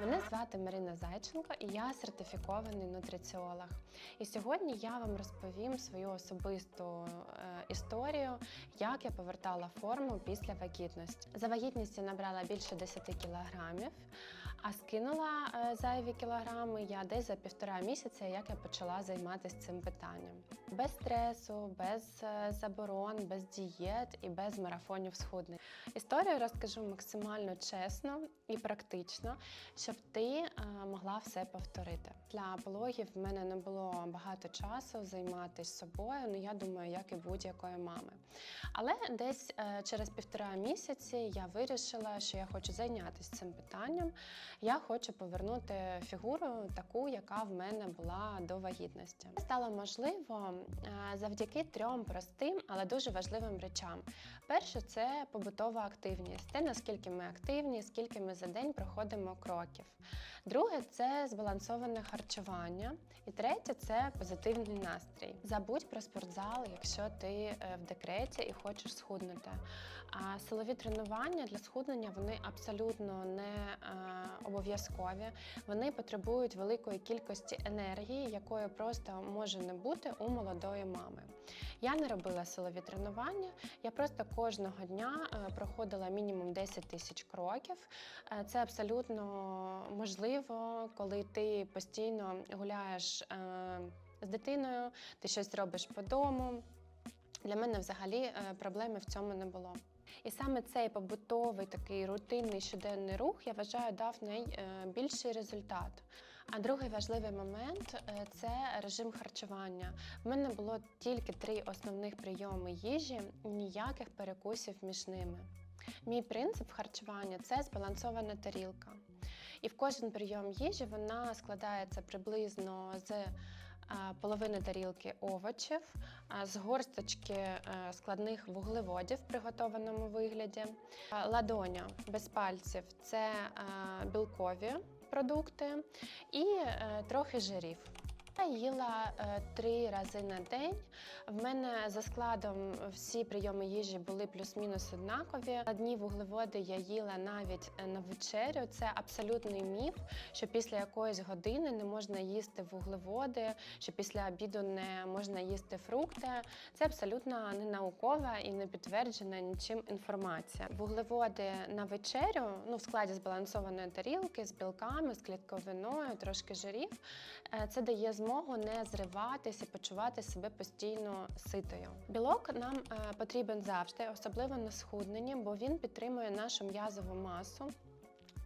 Мене звати Марина Зайченко і я сертифікований нутриціолог. І сьогодні я вам розповім свою особисту е, історію, як я повертала форму після вагітності. За вагітністю набрала більше 10 кілограмів, а скинула е, зайві кілограми я десь за півтора місяця, як я почала займатися цим питанням. Без стресу, без е, заборон, без дієт і без марафонів схуднень. Історію розкажу максимально чесно і практично, щоб ти е, могла все повторити. Для пологів в мене не було багато часу займатися собою. Ну я думаю, як і будь-якої мами. Але десь через півтора місяці я вирішила, що я хочу зайнятися цим питанням. Я хочу повернути фігуру таку, яка в мене була до вагітності. Стало можливо е, завдяки трьом простим, але дуже важливим речам. Перше це побутова активність. Те, наскільки ми активні, скільки ми за день проходимо кроків. Друге це збалансоване харчування. І третє це позитивний настрій. Забудь про спортзал, якщо ти е, в декреті і хочеш схуднути. А силові тренування для схуднення вони абсолютно не е, обов'язкові. Вони потребують великої кількості енергії, якої просто може не бути у молодої мами. Я не робила силові тренування, я просто кожного дня е, проходила мінімум 10 тисяч кроків. Е, Це абсолютно можливо, коли ти постійно гуляєш з дитиною, ти щось робиш по дому. Для мене взагалі проблеми в цьому не було. І саме цей побутовий такий рутинний щоденний рух, я вважаю, дав найбільший результат. А другий важливий момент е, це режим харчування. В мене було тільки три основних прийоми їжі, ніяких перекусів між ними. Мій принцип харчування це збалансована тарілка. І в кожен прийом їжі вона складається приблизно з половини тарілки овочів, з горсточки е, складних вуглеводів в приготованому вигляді. Ладоня без пальців це е, білкові продукти і е, трохи жирів. Я їла е, три рази на день. В мене за складом всі прийоми їжі були плюс-мінус однакові. Одні вуглеводи я їла навіть е, на вечерю. Це абсолютний міф, що після якоїсь години не можна їсти вуглеводи, що після обіду не можна їсти фрукти. Це абсолютно не наукова і не підтверджена нічим інформація. Вуглеводи на вечерю, ну в складі збалансованої тарілки з білками, з клітковиною, трошки жирів. е, Це дає змогу не зриватися, почувати себе постійно ситою. Білок нам е, потрібен завжди, особливо на схудненні, бо він підтримує нашу м'язову масу.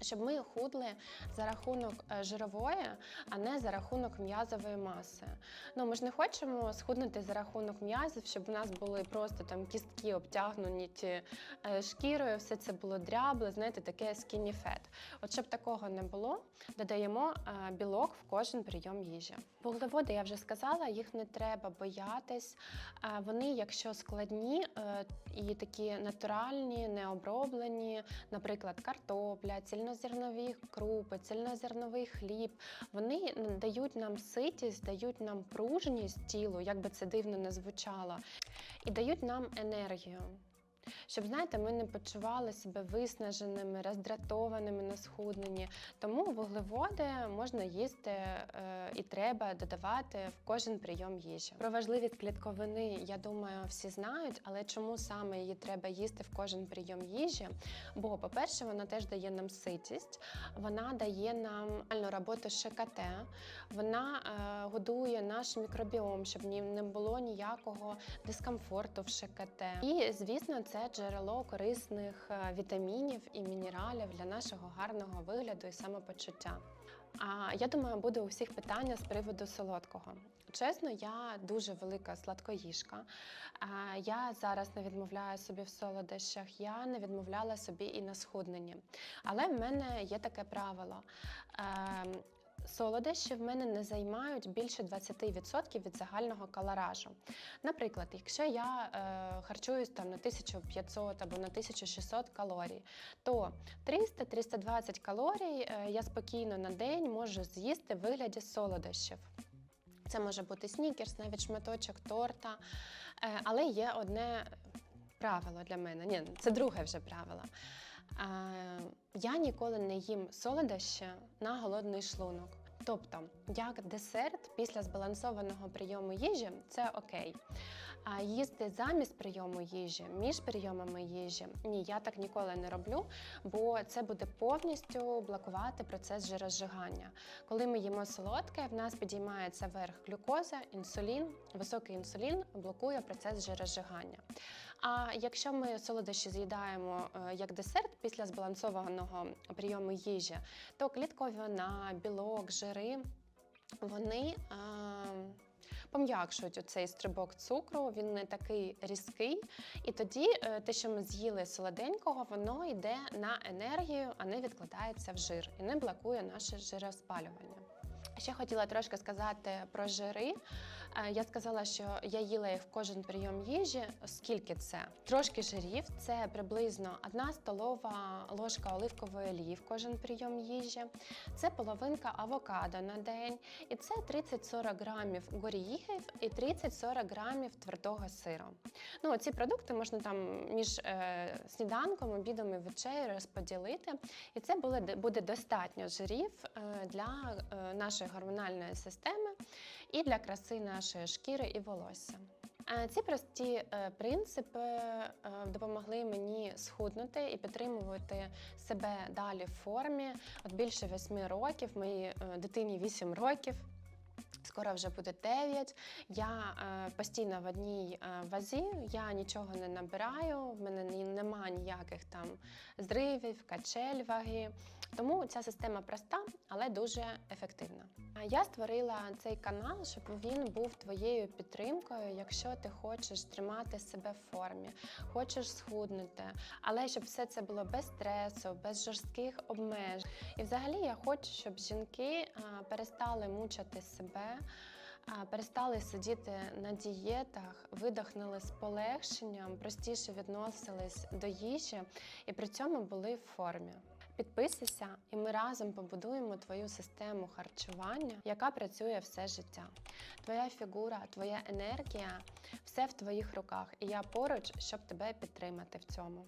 Щоб ми худли за рахунок е, жирової, а не за рахунок м'язової маси. Ну ми ж не хочемо схуднути за рахунок м'язів, щоб у нас були просто там кістки обтягнуті е, шкірою, все це було дрябле, знаєте, таке skinny fat. От щоб такого не було, додаємо е, білок в кожен прийом їжі. Вуглеводи, я вже сказала, їх не треба боятись. Вони, якщо складні і такі натуральні, необроблені, наприклад, картопля, цільнозернові крупи, цільнозерновий хліб, вони дають нам ситість, дають нам пружність тілу, як би це дивно не звучало, і дають нам енергію. Щоб знаєте, ми не почували себе виснаженими, роздратованими на схудненні. Тому вуглеводи можна їсти е, і треба додавати в кожен прийом їжі. Про важливість клітковини, я думаю, всі знають, але чому саме її треба їсти в кожен прийом їжі? Бо, по-перше, вона теж дає нам ситість, вона дає нам роботу ШКТ, вона е, годує наш мікробіом, щоб не було ніякого дискомфорту в ШКТ. І, звісно, це джерело корисних е, вітамінів і мінералів для нашого гарного вигляду і самопочуття. А я думаю, буде у всіх питання з приводу солодкого. Чесно, я дуже велика сладкоїжка. Я зараз не відмовляю собі в солодощах, я не відмовляла собі і на схудненні. Але в мене є таке правило. Солодощі в мене не займають більше 20% від загального калоражу. Наприклад, якщо я е, харчуюсь там на 1500 або на 1600 калорій, то 300-320 калорій е, я спокійно на день можу з'їсти в вигляді солодощів. Це може бути снікерс, навіть шматочок торта. Е, але є одне правило для мене. Ні, це друге вже правило. Я ніколи не їм солодощі на голодний шлунок. Тобто, як десерт після збалансованого прийому їжі це окей. А їсти замість прийому їжі, між прийомами їжі, ні, я так ніколи не роблю, бо це буде повністю блокувати процес жирозжигання. Коли ми їмо солодке, в нас підіймається верх глюкоза, інсулін, високий інсулін блокує процес жирозжигання. А якщо ми солодощі з'їдаємо е, як десерт після збалансованого прийому їжі, то клітковина, білок, жири вони е, пом'якшують оцей стрибок цукру, він не такий різкий. І тоді е, те, що ми з'їли солоденького, воно йде на енергію, а не відкладається в жир і не блокує наше жироспалювання. Ще хотіла трошки сказати про жири. Е, Я сказала, що я їла їх в кожен прийом їжі. Скільки це? Трошки жирів це приблизно одна столова ложка оливкової олії в кожен прийом їжі. Це половинка авокадо на день, і це 30-40 грамів горіхів і 30-40 грамів твердого сиру. Ну, ці продукти можна там між е, сніданком, обідом і вечею розподілити, і це буде, буде достатньо жирів е, для е, нашої гормональної системи і для краси нашої шкіри і волосся. Ці прості е, принципи е, допомогли мені схуднути і підтримувати себе далі в формі. От більше восьми років, моїй е, дитині 8 років. Скоро вже буде 9. Я е, постійно в одній е, вазі, я нічого не набираю, в мене нема ніяких там зривів, качель ваги. Тому ця система проста, але дуже ефективна. А Я створила цей канал, щоб він був твоєю підтримкою, якщо ти хочеш тримати себе в формі, хочеш схуднути, але щоб все це було без стресу, без жорстких обмежень. І взагалі я хочу, щоб жінки перестали мучити себе. Перестали сидіти на дієтах, видихнули з полегшенням, простіше відносились до їжі і при цьому були в формі. Підписуйся, і ми разом побудуємо твою систему харчування, яка працює все життя. Твоя фігура, твоя енергія все в твоїх руках, і я поруч, щоб тебе підтримати в цьому.